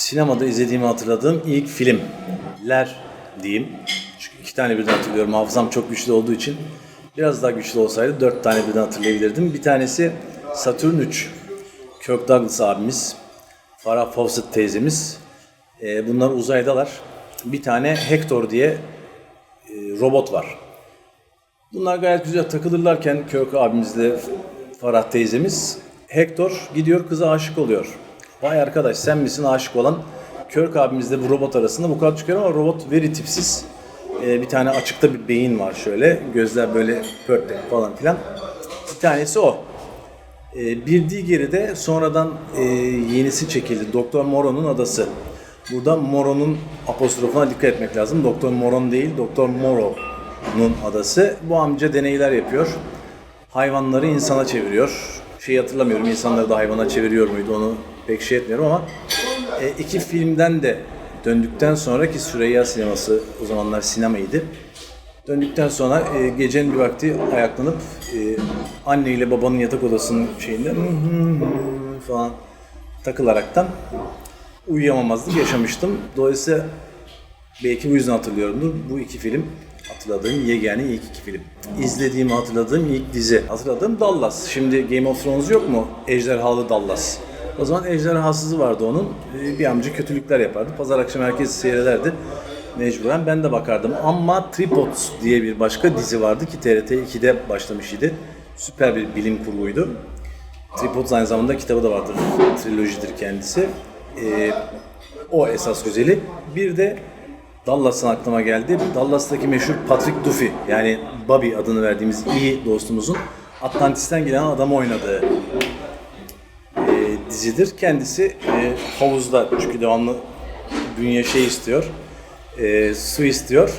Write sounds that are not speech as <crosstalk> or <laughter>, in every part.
Sinemada izlediğimi hatırladığım ilk filmler diyeyim. Çünkü iki tane birden hatırlıyorum. Hafızam çok güçlü olduğu için. Biraz daha güçlü olsaydı dört tane birden hatırlayabilirdim. Bir tanesi Saturn 3. Kirk Douglas abimiz. Farah Fawcett teyzemiz. Ee, bunlar uzaydalar. Bir tane Hector diye e, robot var. Bunlar gayet güzel takılırlarken Kirk abimizle Farah teyzemiz Hector gidiyor kıza aşık oluyor. Vay arkadaş sen misin aşık olan? Kirk abimizle bu robot arasında bu kadar çıkıyor ama robot veri tipsiz. Ee, bir tane açıkta bir beyin var şöyle. Gözler böyle pörtlek falan filan. Bir tanesi o. Ee, bir diğeri de sonradan e, yenisi çekildi. Doktor Moron'un adası. Burada Moron'un apostrofuna dikkat etmek lazım. Doktor Moron değil, Doktor Moro'nun adası. Bu amca deneyler yapıyor. Hayvanları insana çeviriyor. Şey hatırlamıyorum, insanları da hayvana çeviriyor muydu onu pek şey etmiyorum ama e, iki filmden de döndükten sonraki Süreyya sineması o zamanlar sinemaydı. Döndükten sonra e, gecenin bir vakti ayaklanıp e, anne ile babanın yatak odasının şeyinde falan takılaraktan uyuyamamazlık yaşamıştım. Dolayısıyla belki bu yüzden hatırlıyorumdur. Bu iki film hatırladığım yegane ilk iki film. İzlediğimi hatırladığım ilk dizi. Hatırladığım Dallas. Şimdi Game of Thrones yok mu? Ejderhalı Dallas. O zaman ejderhasızı vardı onun. Ee, Bir amca kötülükler yapardı. Pazar akşam herkes seyrederdi. Mecburen ben de bakardım. Ama Tripods diye bir başka dizi vardı ki TRT 2'de başlamış idi. Süper bir bilim kurguydu. Tripods aynı zamanda kitabı da vardır. Trilojidir kendisi. Ee, o esas güzeli. Bir de Dallas'ın aklıma geldi. Dallas'taki meşhur Patrick Duffy yani Bobby adını verdiğimiz iyi dostumuzun Atlantis'ten gelen adamı oynadığı e, dizidir. Kendisi e, havuzda çünkü devamlı dünya şey istiyor, e, su istiyor.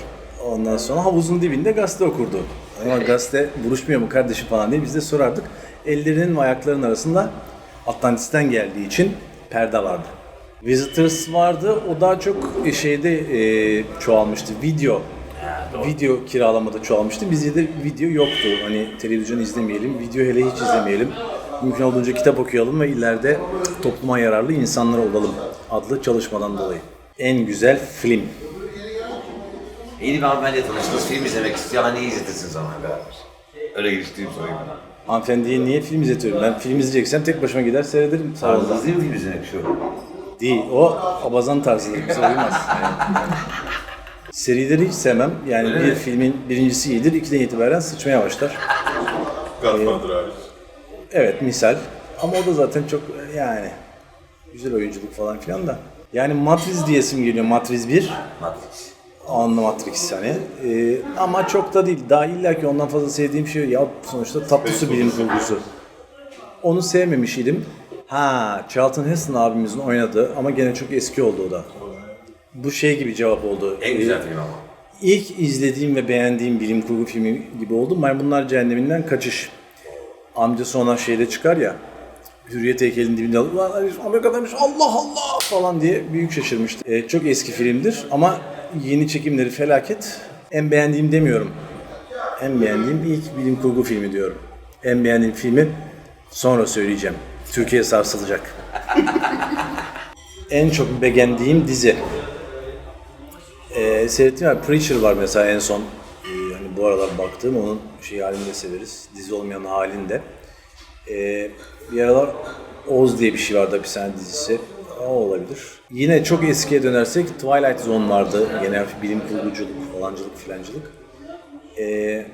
Ondan sonra havuzun dibinde gazete okurdu. Ama gazete buluşmuyor mu kardeşim falan diye biz de sorardık. Ellerinin ve ayaklarının arasında Atlantis'ten geldiği için perde vardı. Visitors vardı. O daha çok şeyde e, çoğalmıştı. Video video kiralamada çoğalmıştı. Bizde de video yoktu. Hani televizyon izlemeyelim, video hele hiç izlemeyelim. Mümkün olduğunca kitap okuyalım ve ileride topluma yararlı insanlar olalım adlı çalışmadan dolayı. En güzel film. Yeni bir hanımefendiyle tanıştınız, film izlemek istiyor. Hani izletirsin zaman beraber. Öyle giriştiğim ben. Hanımefendiye niye film izletiyorum? Ben film izleyeceksem tek başıma gider seyrederim. Tarzınız değil mi film izlemek şu? Değil. O abazan tarzıdır. Bize uymaz. Serileri hiç sevmem. Yani bir filmin birincisi iyidir. ikiden itibaren sıçmaya başlar. Godfather hariç. Evet misal. Ama o da zaten çok yani güzel oyunculuk falan filan da. Yani Matrix diyesim geliyor. Matrix 1. Matrix. Anlı Matrix hani. Ee, ama çok da değil. Daha illa ki ondan fazla sevdiğim şey ya sonuçta tatlı su bilim kurgusu. Onu sevmemiş idim. Ha, Charlton Heston abimizin oynadığı ama gene çok eski oldu o da. Bu şey gibi cevap oldu. En güzel film ama. İlk izlediğim ve beğendiğim bilim kurgu filmi gibi oldu. Maymunlar Cehenneminden Kaçış. Amca sonra şeyde çıkar ya. Hürriyet heykelinin dibinde alıp "Ulan herif Amerika'daymış Allah Allah falan diye büyük şaşırmıştı. Ee, çok eski filmdir ama yeni çekimleri felaket. En beğendiğim demiyorum. En beğendiğim ilk bilim kurgu filmi diyorum. En beğendiğim filmi sonra söyleyeceğim. Türkiye sarsılacak. en çok beğendiğim dizi. Ee, seyrettiğim var. Preacher var mesela en son. Ee, hani bu aralar baktığım onun şey halini de severiz. Dizi olmayan halinde. Ee, bir aralar Oz diye bir şey vardı hapishane dizisi. O olabilir. Yine çok eskiye dönersek Twilight Zone vardı. Genel bilim kurguculuk, falancılık, filancılık. Ee,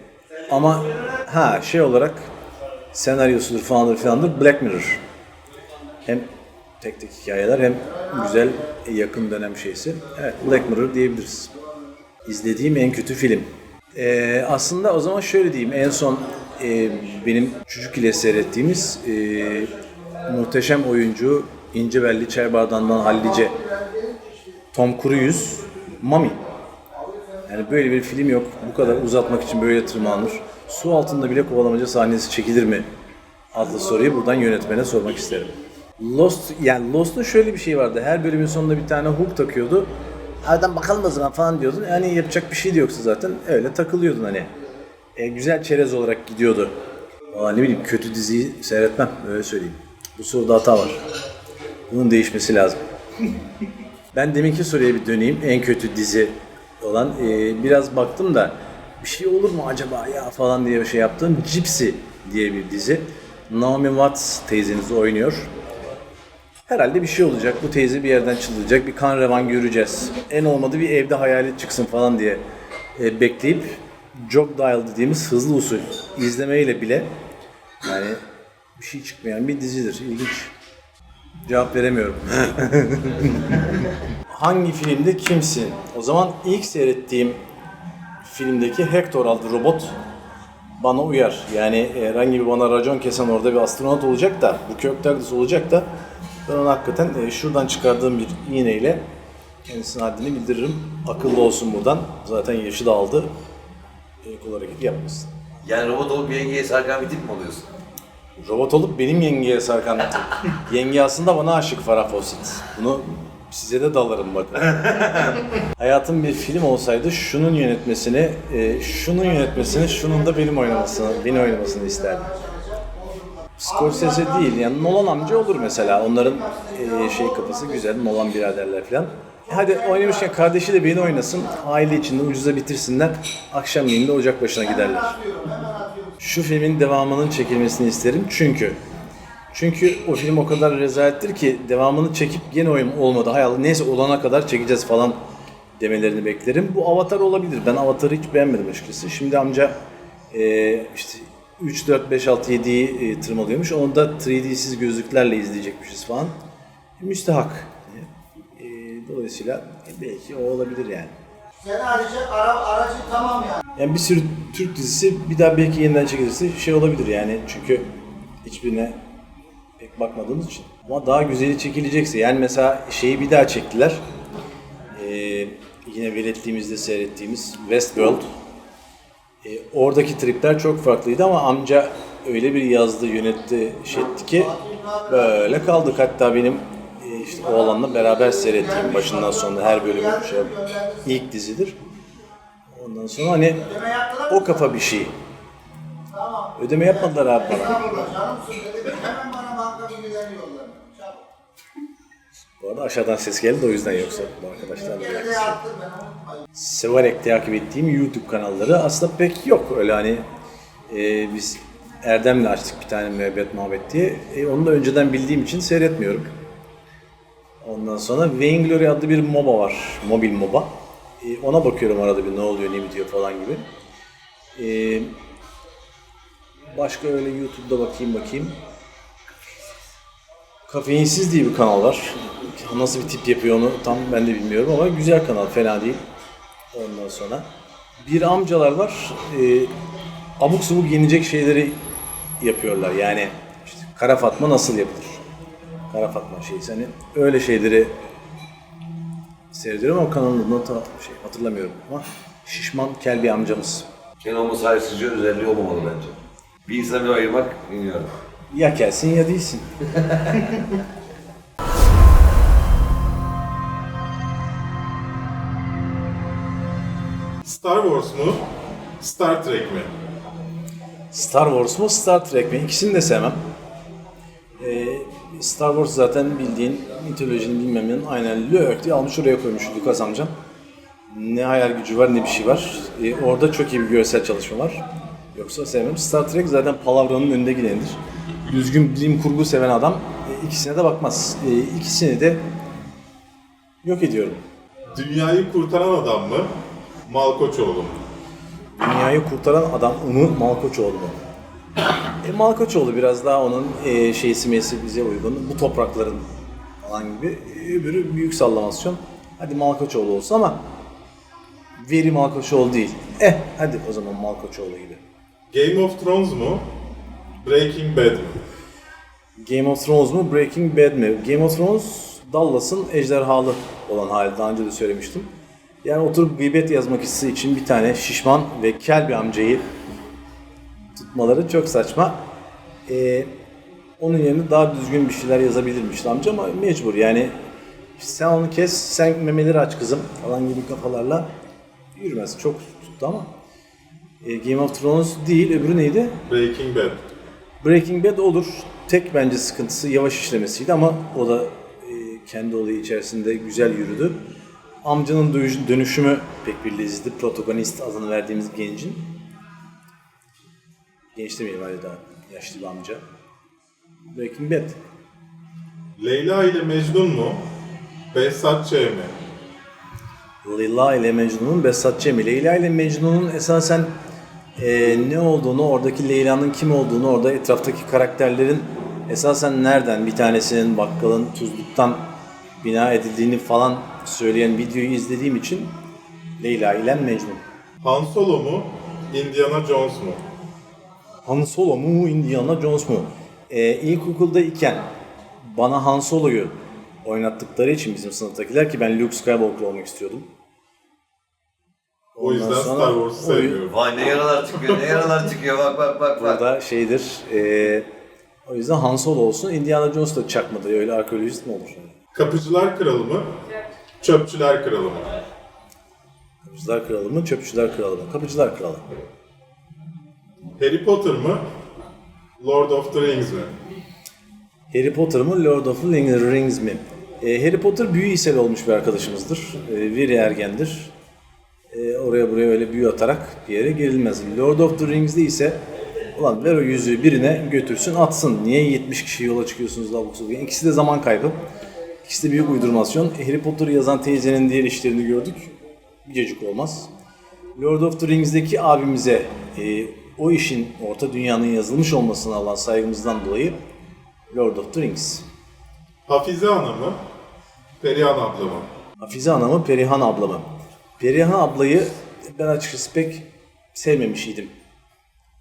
ama ha şey olarak senaryosudur falandır filandır Black Mirror. Hem tek tek hikayeler hem güzel yakın dönem şeysi. Evet Black Mirror diyebiliriz. İzlediğim en kötü film. Ee, aslında o zaman şöyle diyeyim. En son e, benim çocuk ile seyrettiğimiz e, muhteşem oyuncu İnce Belli Çay Bardağı'ndan Hallice Tom Cruise Mami. Yani böyle bir film yok. Bu kadar uzatmak için böyle tırmanır. Su altında bile kovalamaca sahnesi çekilir mi? Adlı soruyu buradan yönetmene sormak isterim. Lost, yani Lost'ta şöyle bir şey vardı. Her bölümün sonunda bir tane hook takıyordu. Aradan bakalım o zaman falan diyordun. Yani yapacak bir şey de yoksa zaten öyle takılıyordun hani. E, güzel çerez olarak gidiyordu. Aa, ne bileyim kötü diziyi seyretmem öyle söyleyeyim. Bu soruda hata var. Bunun değişmesi lazım. Ben deminki soruya bir döneyim. En kötü dizi olan. Ee, biraz baktım da bir şey olur mu acaba ya falan diye bir şey yaptım. Gypsy diye bir dizi. Naomi Watts teyzeniz oynuyor. Herhalde bir şey olacak. Bu teyze bir yerden çıldıracak. Bir kan revan göreceğiz. En olmadı bir evde hayalet çıksın falan diye e, bekleyip jog dial dediğimiz hızlı usul izlemeyle bile yani bir şey çıkmayan bir dizidir. İlginç. Cevap veremiyorum. <laughs> Hangi filmde kimsin? O zaman ilk seyrettiğim filmdeki Hector adlı robot bana uyar. Yani herhangi bir bana racon kesen orada bir astronot olacak da, bu Kirk olacak da ben ona hakikaten e, şuradan çıkardığım bir iğneyle kendisine haddini bildiririm. Akıllı olsun buradan. Zaten yaşı da aldı. E, kul hareketi yapmasın. Yani robot olup yengeye sarkan bir tip mi oluyorsun? Robot olup benim yengeye sarkan <laughs> Yenge aslında bana aşık Farah Fawcett. Bunu size de dalarım bakın. <laughs> Hayatım bir film olsaydı şunun yönetmesini, e, şunun yönetmesini, şunun da benim oynamasını, beni oynamasını isterdim. Scorsese değil yani Nolan amca olur mesela. Onların e, şey kafası güzel, Nolan biraderler falan. E hadi oynamışken kardeşi de beni oynasın, aile içinde ucuza bitirsinler, akşamleyin de ocak başına giderler. Şu filmin devamının çekilmesini isterim çünkü çünkü o film o kadar rezalettir ki devamını çekip gene oyun olmadı. Hay Allah neyse olana kadar çekeceğiz falan demelerini beklerim. Bu Avatar olabilir. Ben Avatar'ı hiç beğenmedim açıkçası. Şimdi amca e, işte 3, 4, 5, 6, 7'yi e, tırmalıyormuş. Onu da 3D'siz gözlüklerle izleyecekmişiz falan. Müstehak. E, dolayısıyla belki o olabilir yani. Seni arayacak ara, aracı tamam yani. Yani bir sürü Türk dizisi bir daha belki yeniden çekilirse şey olabilir yani çünkü hiçbirine pek bakmadığımız için. Ama daha güzeli çekilecekse yani mesela şeyi bir daha çektiler. Ee, yine veletliğimizde seyrettiğimiz Westworld. Ee, oradaki tripler çok farklıydı ama amca öyle bir yazdı, yönetti, şey etti ki böyle kaldık. Hatta benim e, işte oğlanla beraber seyrettiğim başından sonuna her bölümü şey, ilk dizidir. Ondan sonra hani o kafa bir şey. Ödeme yapmadılar abi bana. Arada aşağıdan ses geldi o yüzden yoksa bu arkadaşlar. Severek takip ettiğim YouTube kanalları aslında pek yok öyle hani e, biz Erdem'le açtık bir tane müebbet muhabbet diye. E, onu da önceden bildiğim için seyretmiyorum. Ondan sonra Vainglory adlı bir MOBA var. Mobil MOBA. E, ona bakıyorum arada bir ne oluyor ne bitiyor falan gibi. E, başka öyle YouTube'da bakayım bakayım. Kafeinsiz diye bir kanal var. Nasıl bir tip yapıyor onu tam ben de bilmiyorum ama güzel kanal, fena değil. Ondan sonra bir amcalar var. E, abuk subuk yenecek şeyleri yapıyorlar. Yani işte kara fatma nasıl yapılır? Kara fatma şeysi hani öyle şeyleri seyrediyorum ama kanalın adını şey, hatırlamıyorum ama şişman kel bir amcamız. Ken olması ayrıştırıcı özelliği olmamalı bence. Bir insana bir ayırmak bilmiyorum. Ya kelsin ya değilsin. <laughs> Star Wars mu? Star Trek mi? Star Wars mu Star Trek mi? İkisini de sevmem. Ee, Star Wars zaten bildiğin mitolojinin bilmem nenin aynen lök diye almış oraya koymuş Lucas amcam. Ne hayal gücü var ne bir şey var. Ee, orada çok iyi bir görsel çalışma var. Yoksa sevmem. Star Trek zaten palavranın önünde gidenidir. Düzgün bilim kurgu seven adam e, ikisine de bakmaz. E, ikisini de yok ediyorum. Dünyayı kurtaran adam mı? Malkoçoğlu mu? Dünyayı kurtaran adam mı Malkoçoğlu mu? E, Malkoçoğlu biraz daha onun e, şeysi meysi bize uygun. Bu toprakların falan gibi. E, öbürü büyük sallamasyon. Hadi Malkoçoğlu olsun ama veri Malkoçoğlu değil. Eh hadi o zaman Malkoçoğlu gibi. Game of Thrones mu? Breaking Bad mi? Game of Thrones mu Breaking Bad mi? Game of Thrones Dallas'ın ejderhalı olan hali. Daha önce de söylemiştim. Yani oturup gıybet yazmak hissi için bir tane şişman ve kel bir amcayı tutmaları çok saçma. Ee, onun yerine daha düzgün bir şeyler yazabilirmiş amca ama mecbur yani sen onu kes, sen memeleri aç kızım falan gibi kafalarla yürümez. Çok tuttu ama. Ee, Game of Thrones değil, öbürü neydi? Breaking Bad. Breaking Bad olur. Tek bence sıkıntısı yavaş işlemesiydi ama o da e, kendi olayı içerisinde güzel yürüdü. Amcanın dönüş- dönüşümü pek bir lezzetli. Protagonist adını verdiğimiz gencin. Genç demeyelim hadi daha yaşlı bir amca. Breaking Bad. Leyla ile Mecnun mu? Behzat Ç. mi? Leyla ile Mecnun'un Besat Cemil. Leyla ile Mecnun'un esasen e, ne olduğunu, oradaki Leyla'nın kim olduğunu, orada etraftaki karakterlerin esasen nereden, bir tanesinin bakkalın tuzluktan bina edildiğini falan söyleyen videoyu izlediğim için Leyla ile Mecnun. Han Solo mu? Indiana Jones mu? Han Solo mu, Indiana Jones mu? Ee, ilkokulda iken bana Han Solo'yu oynattıkları için bizim sınıftakiler ki ben Luke Skywalker olmak istiyordum. O yüzden Ondan sonra Star Wars'u o- seviyorum. Vay ne yaralar çıkıyor, ne yaralar çıkıyor. Bak bak bak bak. Burada şeydir, e, o yüzden Han Solo olsun, Indiana Jones da çakmadı. Öyle arkeolojist mi olur? Kapıcılar Kralı mı? Çöpçüler Kralı mı? Kapıcılar Kralı mı, Çöpçüler Kralı mı? Kapıcılar Kralı. Harry Potter mı? Lord of the Rings mi? Harry Potter mı, Lord of the Rings mi? E, Harry Potter büyü iseli olmuş bir arkadaşımızdır. E, Viri ergendir. E, oraya buraya öyle büyü atarak bir yere girilmez. Lord of the Rings'de ise ulan ver o yüzüğü birine götürsün atsın. Niye 70 kişi yola çıkıyorsunuz da bu İkisi de zaman kaybı. İkisi de büyük uydurmasyon. E, Harry Potter'ı yazan teyzenin diğer işlerini gördük. Cacık olmaz. Lord of the Rings'deki abimize e, o işin orta dünyanın yazılmış olmasına olan saygımızdan dolayı Lord of the Rings. Hafize Ana mı? Perihan abla mı? Hafize Ana mı, Perihan abla mı? Perihan ablayı ben açıkçası pek sevmemişiydim.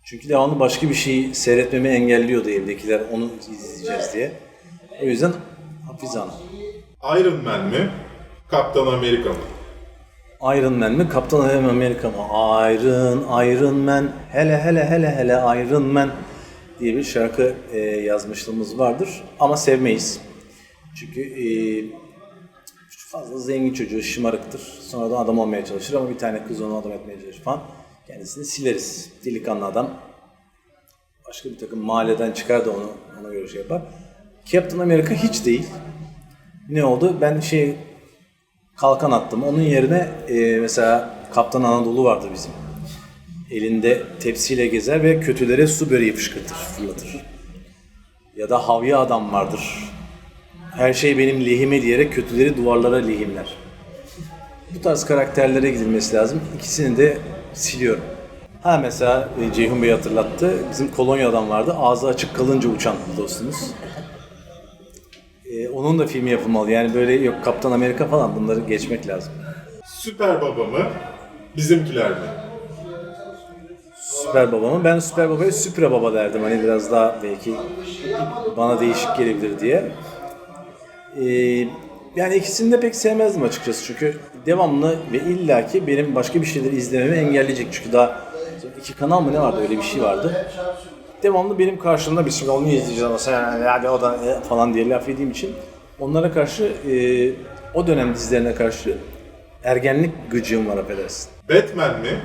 Çünkü devamlı başka bir şeyi seyretmemi engelliyordu evdekiler onu izleyeceğiz diye. O yüzden Hafize Ana. Iron Man mi? Kaptan Amerika mı? Iron Man mi, Kaptan Amerika mı? Iron, Iron Man, hele hele hele hele Iron Man diye bir şarkı e, yazmışlığımız vardır. Ama sevmeyiz. Çünkü e, fazla zengin çocuğu şımarıktır. Sonradan adam olmaya çalışır ama bir tane kız onu adam etmeye çalışır falan. Kendisini sileriz. Delikanlı adam. Başka bir takım mahalleden çıkar da onu ona göre şey yapar. Captain America hiç değil. Ne oldu? Ben şey kalkan attım. Onun yerine e, mesela Kaptan Anadolu vardı bizim. Elinde tepsiyle gezer ve kötülere su böreği fışkırtır, fırlatır. Ya da havya adam vardır. Her şey benim lehime diyerek kötüleri duvarlara lehimler. Bu tarz karakterlere gidilmesi lazım. İkisini de siliyorum. Ha mesela e, Ceyhun Bey hatırlattı. Bizim Kolonya'dan vardı. Ağzı açık kalınca uçan dostumuz. E, onun da filmi yapılmalı. Yani böyle yok Kaptan Amerika falan bunları geçmek lazım. Süper Baba mı? Bizimkiler mi? Süper Baba mı? Ben Süper Baba'ya Süpre Baba derdim. Hani biraz daha belki bana değişik gelebilir diye. Ee, yani ikisini de pek sevmezdim açıkçası. Çünkü devamlı ve illaki benim başka bir şeyleri izlememi engelleyecek. Çünkü daha iki kanal mı ne vardı öyle bir şey vardı. Devamlı benim karşımda biz şimdi onu izleyeceğiz ama sen hadi o da e, falan diye laf yediğim için onlara karşı e, o dönem dizilerine karşı ergenlik gıcığım var affedersin. Batman mi?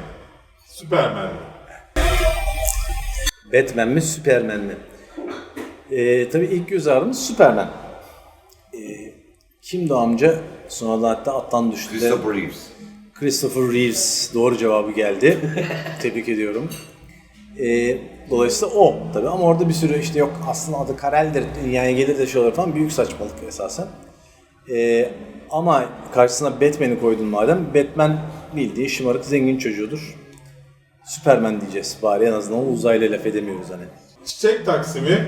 Superman mi? Batman mi, Superman mi? Ee, tabii ilk göz ağrımız Superman. Ee, kimdi amca? Sonradan hatta attan düştü de. Christopher Reeves. Christopher Reeves doğru cevabı geldi. <laughs> Tebrik ediyorum. Ee, dolayısıyla o tabii ama orada bir sürü işte yok aslında adı Karel'dir yani gelir de şey olur falan büyük saçmalık esasen. Ee, ama karşısına Batman'i koydun madem Batman bildiği şımarık zengin çocuğudur. Superman diyeceğiz bari en azından uzayla laf edemiyoruz hani. Çiçek Taksimi,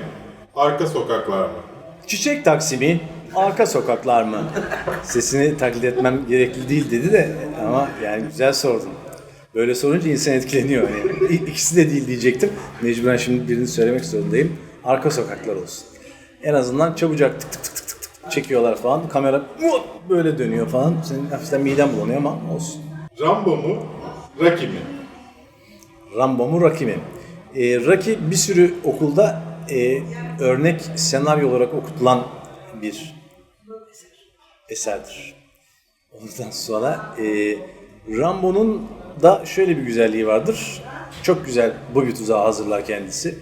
Arka Sokaklar mı? Çiçek taksimi, arka sokaklar mı? Sesini taklit etmem gerekli değil dedi de ama yani güzel sordun. Böyle sorunca insan etkileniyor. Yani ikisi de değil diyecektim. Mecburen şimdi birini söylemek zorundayım. Arka sokaklar olsun. En azından çabucak tık tık tık tık tık tık çekiyorlar falan. Kamera böyle dönüyor falan. Senin hafiften miden bulanıyor ama olsun. Rambo mu? Rocky mi? Rambo mu Rocky mi? Ee, Rocky bir sürü okulda e, örnek senaryo olarak okutulan bir eserdir. Ondan sonra e, Rambo'nun da şöyle bir güzelliği vardır. Çok güzel bu bir tuzağı hazırlar kendisi.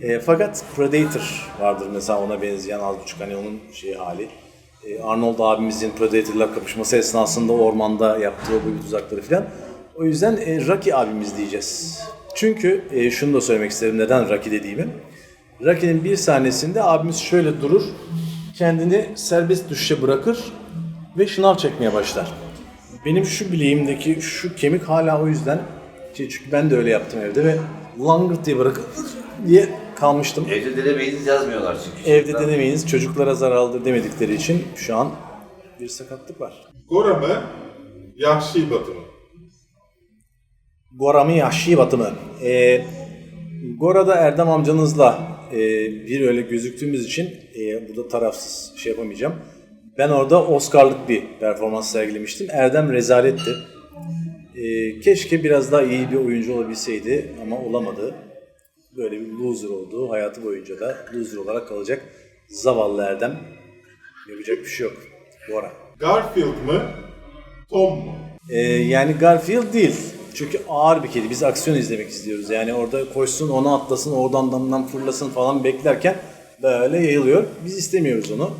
E, fakat Predator vardır mesela ona benzeyen az buçuk hani onun şey hali. e, Arnold abimizin Predator'la kapışması esnasında ormanda yaptığı o büyük tuzakları falan. O yüzden e, Rocky abimiz diyeceğiz. Çünkü e, şunu da söylemek isterim neden Rocky dediğimi. Rocky'nin bir sahnesinde abimiz şöyle durur, kendini serbest düşüşe bırakır ve şınav çekmeye başlar. Benim şu bileğimdeki şu kemik hala o yüzden şey, çünkü ben de öyle yaptım evde ve langırt diye bırakıp diye kalmıştım. Evde denemeyiniz yazmıyorlar çünkü. Evde Çocuklar. denemeyiniz çocuklara zararlıdır demedikleri için şu an bir sakatlık var. Gora mı? Yahşi Batı mı? Gora'mın Yahşi Batımı. Ee, Gora'da Erdem amcanızla e, bir öyle gözüktüğümüz için e, burada tarafsız şey yapamayacağım. Ben orada Oscar'lık bir performans sergilemiştim. Erdem rezaletti. E, keşke biraz daha iyi bir oyuncu olabilseydi ama olamadı. Böyle bir loser oldu. Hayatı boyunca da loser olarak kalacak. Zavallı Erdem. Yapacak bir şey yok. Gora. Garfield mı? Tom mu? Ee, yani Garfield değil. Çünkü ağır bir kedi. Biz aksiyon izlemek istiyoruz. Yani orada koşsun, ona atlasın, oradan damdan fırlasın falan beklerken böyle yayılıyor. Biz istemiyoruz onu.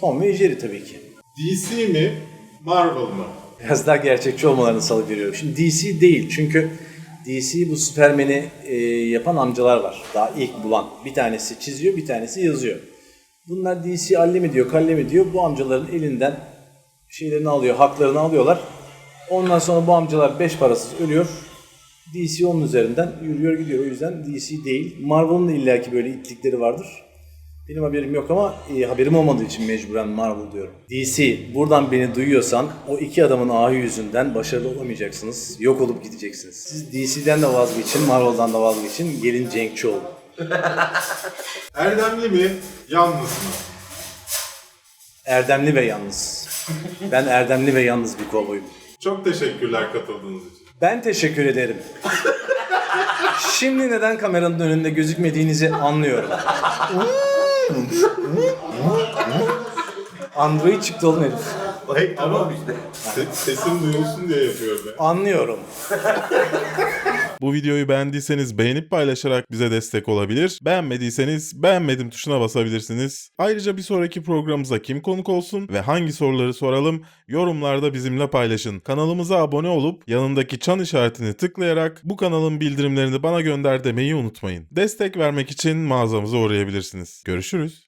Tom ve Jerry tabii ki. DC mi? Marvel mı? Biraz daha gerçekçi olmalarını salı veriyorum. Şimdi DC değil. Çünkü DC bu Superman'i e, yapan amcalar var. Daha ilk bulan. Bir tanesi çiziyor, bir tanesi yazıyor. Bunlar DC allemi diyor, kallemi diyor. Bu amcaların elinden şeylerini alıyor, haklarını alıyorlar. Ondan sonra bu amcalar beş parasız ölüyor. DC onun üzerinden yürüyor gidiyor. O yüzden DC değil. Marvel'ın da illaki böyle itlikleri vardır. Benim haberim yok ama e, haberim olmadığı için mecburen Marvel diyorum. DC, buradan beni duyuyorsan o iki adamın ahı yüzünden başarılı olamayacaksınız. Yok olup gideceksiniz. Siz DC'den de vazgeçin, Marvel'dan da vazgeçin. Gelin Cenkçi olun. <laughs> Erdemli mi? Yalnız mı? Erdemli ve yalnız. Ben erdemli ve yalnız bir kovboyum. Çok teşekkürler katıldığınız için. Ben teşekkür ederim. Şimdi neden kameranın önünde gözükmediğinizi anlıyorum. Android çıktı oğlum herif. Ay, tamam işte. Se- sesim duyulsun diye yapıyorum ben. Anlıyorum. Bu videoyu beğendiyseniz beğenip paylaşarak bize destek olabilir. Beğenmediyseniz beğenmedim tuşuna basabilirsiniz. Ayrıca bir sonraki programımıza kim konuk olsun ve hangi soruları soralım yorumlarda bizimle paylaşın. Kanalımıza abone olup yanındaki çan işaretini tıklayarak bu kanalın bildirimlerini bana gönder demeyi unutmayın. Destek vermek için mağazamıza uğrayabilirsiniz. Görüşürüz.